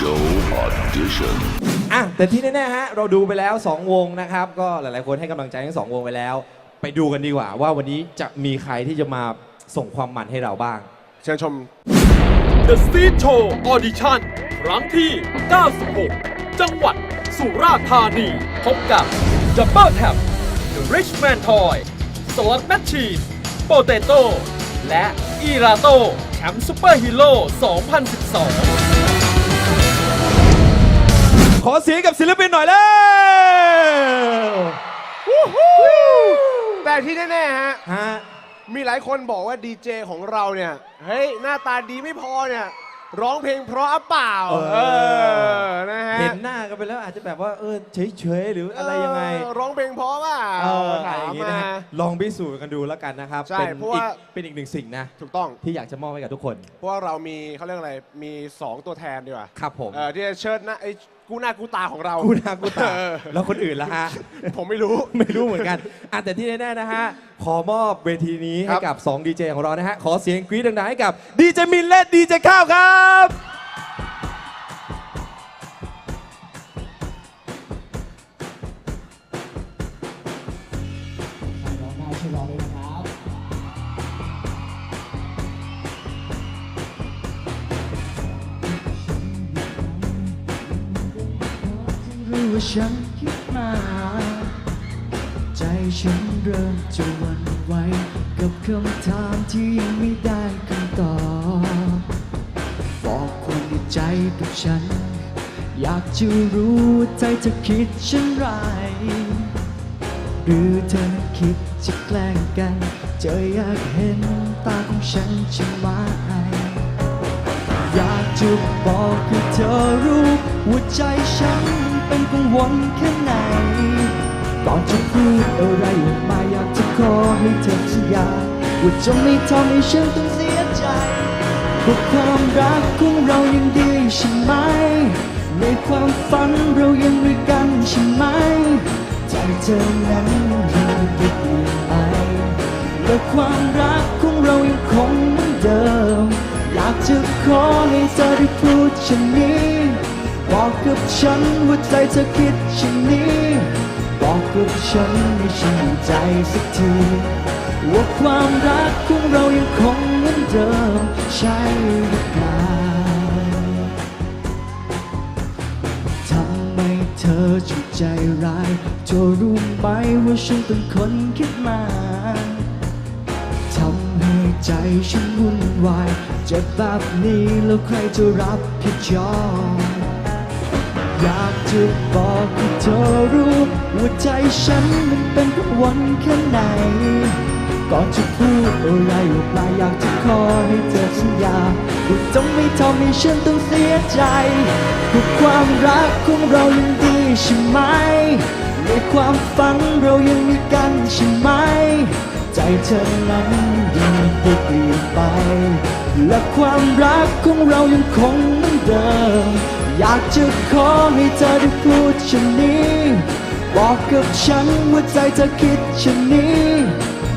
Show Audition. อะแต่ที่แน่ๆฮะเราดูไปแล้ว 2 วงนะครับ ก็หลายๆคนให้กำลังใจทั้งสองวงไปแล้ว ไปดูกันดีกว่า ว่าวันนี้จะมีใครที่จะมาส่งความมันให้เราบ้าง เชิญชม The Street Show Audition ครั้งที่ 96 จังหวัดสุราษฎร์ธานี พบกับ Double Tap The Richman Toy Slot Machine Potato และ i r a t o แชมป์ซูเปอร์ฮีโร่ 2012 ขอเสียงกับศิลปินหน่อยแล้วแต่ที่แน่ๆฮะ ฮะ มีหลายคนบอกว่าดีเจของเราเนี่ย เฮ้ย หน้าตาดีไม่พอเนี่ย ร้องเพลงเพราะเปล่า เออ เออ นะฮะเห็นหน้ากันไปแล้วอาจจะแบบว่าเออเฉยๆหรืออะไรยังไง เออร้องเพลงเพราะเปล่าเอออะไรถาอมย่างงี้มานะฮะลองพิสูจน์กันดูแล้วกันนะครับ ใช่เป็นเพราะอีกว่า เป็นอีกหนึ่งสิ่งนะ ถูกต้อง ที่อยากจะมอบให้กับทุกคน เพราะว่าเรามีเขาเรียกอะไร มี 2 ตัวแทนดีกว่าครับผม เออที่จะเชิดหน้าไอ้ กู้หน้ากู้ตาของเรา กูหนากูตาเออ แล้วคนอื่นล่ะฮะ ผมไม่รู้ ไม่รู้เหมือนกันอะแต่ที่แน่ๆนะฮะ ขอมอบเวทีนี้คให้รับ กับ2ดีเจของเรานะฮะ ขอเสียงกรี๊ดดังๆให้กับดีเจมินและดีเจข้าวครับ ว่าฉันคิดมาใจฉันเริ่มจะหวั่นไหวกับคำถามที่ยังไม่ได้คำตอบ บอกคนในใจกับฉัน อยากจะรู้ใจเธอคิดเช่นไร หรือเธอนั้นคิดจะแกล้งกัน เจออยากเห็นตาของฉันใช่ไหมอยากจะบอกให้เธอรู้ว่าใจฉัน เป็นกังวลแค่ไหน ก่อนจะพูดอะไรออกมาอยากจะขอให้เธอสัญญาว่าจะไม่ทำให้ฉันต้องเสียใจพราความรักของเรายังดีใช่ไหม ในความฝันเรายังด้วยกันใช่ไหม ใจเธอนั้นยังไม่ได้เปลี่ยนไปและความรักของเรายังคงเหมือนเดิม อยากจะขอให้เธอได้พูดเช่นนี้ บอกกับฉันว่าใจเธอคิดเช่นนี้ บอกกับฉันให้ฉันใจสักทีว่าความรักของเรายังคงเหมือนเดิมใช่หรือเปล่าทำไมเธอจุดใจร้ายเธอรู้ไหมว่าฉันเป็นคนคิดมาทำให้ใจฉันวุ่นวายเจ็บแบบนี้แล้วใครจะรับผิดชอบ อยากจะบอกให้เธอรู้ว่าใจฉันมันเป็นกังวลแค่ไหน ก่อนจะพูดอะไรออกมาอยากจะขอให้เธอสัญญาว่าจะไม่ทำให้ฉันต้องเสียใจเพราความรักของเรายังดีใช่ไหม ในความฝันเรายังมีกันใช่ไหม ใจเธอนั้นยังไม่เปลี่ยนไป และความรักของเรายังคงเหมือนเดิม อยากจะขอให้เธอได้พูดเช่นนี้ บอกกับฉันว่าใจเธอคิดเช่นนี้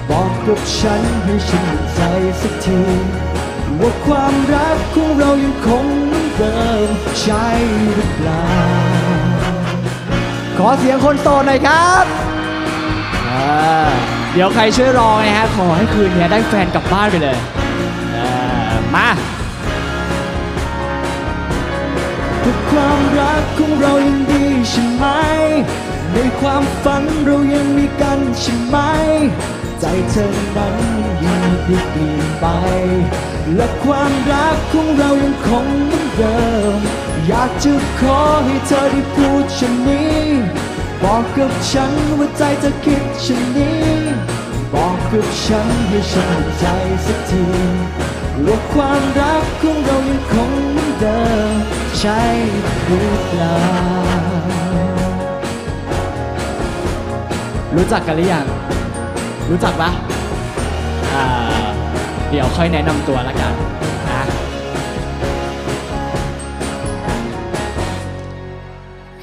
บอกกับฉันให้ฉันมั่นใจสักทีว่าความรักของเรายังคงเหมือนเดิมใช่หรือเปล่า ขอเสียงคนโสดหน่อยครับอ่าเดี๋ยวใครช่วยรองนะฮะขอให้คืนนี้ได้แฟนกลับบ้านไปเลยอ่ามา ทุกความรักของเรายังดีใช่ไหม ในความฝันเรายังมีกันใช่ไหม ใจเธอนั้นยังไม่ได้เปลี่ยนไป และความรักของเรายังคงเหมือนเดิม อยากจะขอให้เธอได้พูดเช่นนี้ บอกกับฉันว่าใจเธอคิดเช่นนี้ บอกกับฉันให้ฉันมั่นใจสักทีว่าความรักของเรา ใช่หรือเปล่า รู้จักกันหรือยัง รู้จักปะอ่า เดี๋ยวค่อยแนะนำตัวละกันนะ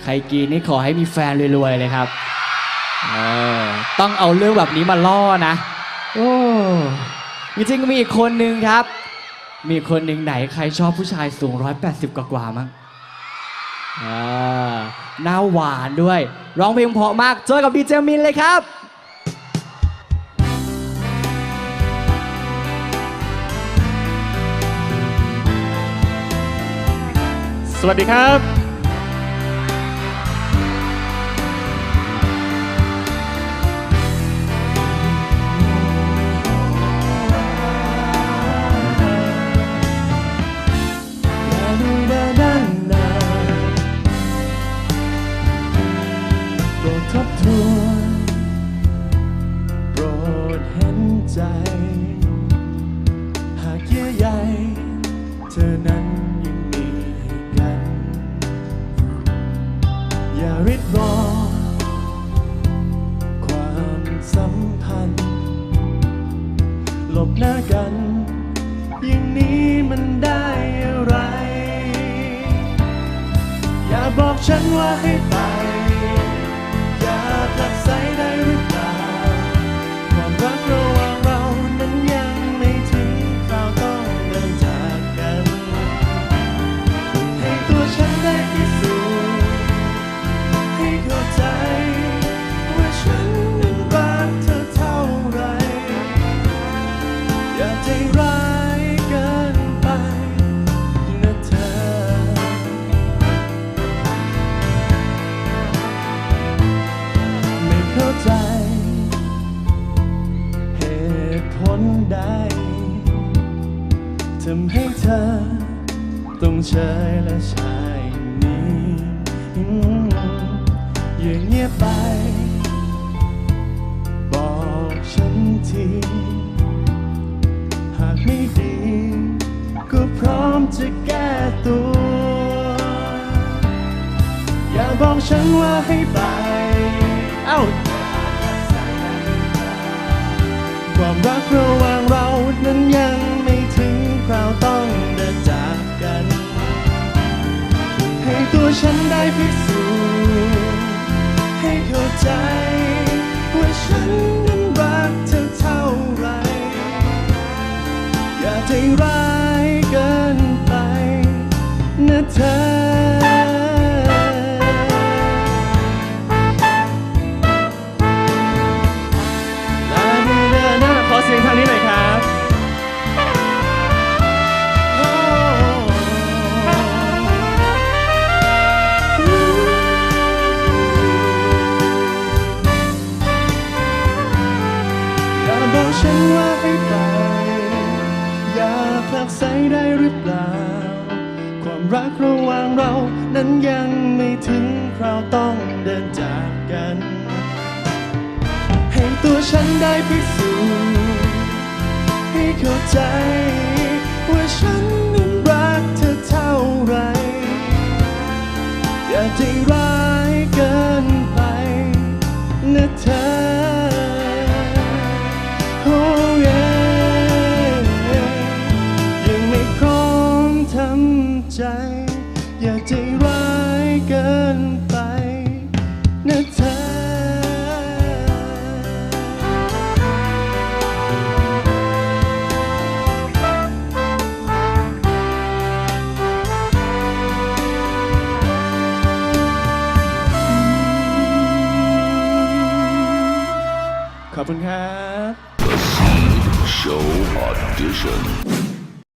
ใครกรีนนี่ขอให้มีแฟนรวยๆเลยครับ เออ ต้องเอาเรื่องแบบนี้มาล่อนะ โอ้จริงๆมีอีกคนนึงครับ มีคนหนึ่งไหนใครชอบผู้ชายสูง 180 กว่าๆมั้งอ่าหน้าหวานด้วย ร้องเพลงเพราะมาก เจอกับดีเจมินเลยครับสวัสดีครับ บหน้ากัน อย่างนี้มันได้อะไร อย่าบอกฉันว่าให้ไปอย่ ต้องเฉยและชายนี้อย่าเงียบไป บอกฉันที หากไม่ดี ก็พร้อมจะแก้ตัว อย่าบอกฉันว่าให้ไป เอ้าความรักระหว่างเรา ฉันได้พิสูจน์ให้เข้าใจ ฉันว่าให้ไป อย่าผลักไสได้หรือเปล่า ความรักระหว่างเรานั้นยังไม่ถึงคราวต้องเดินจากกัน ให้ตัวฉันได้พิสูจน์ให้เข้าใจ ข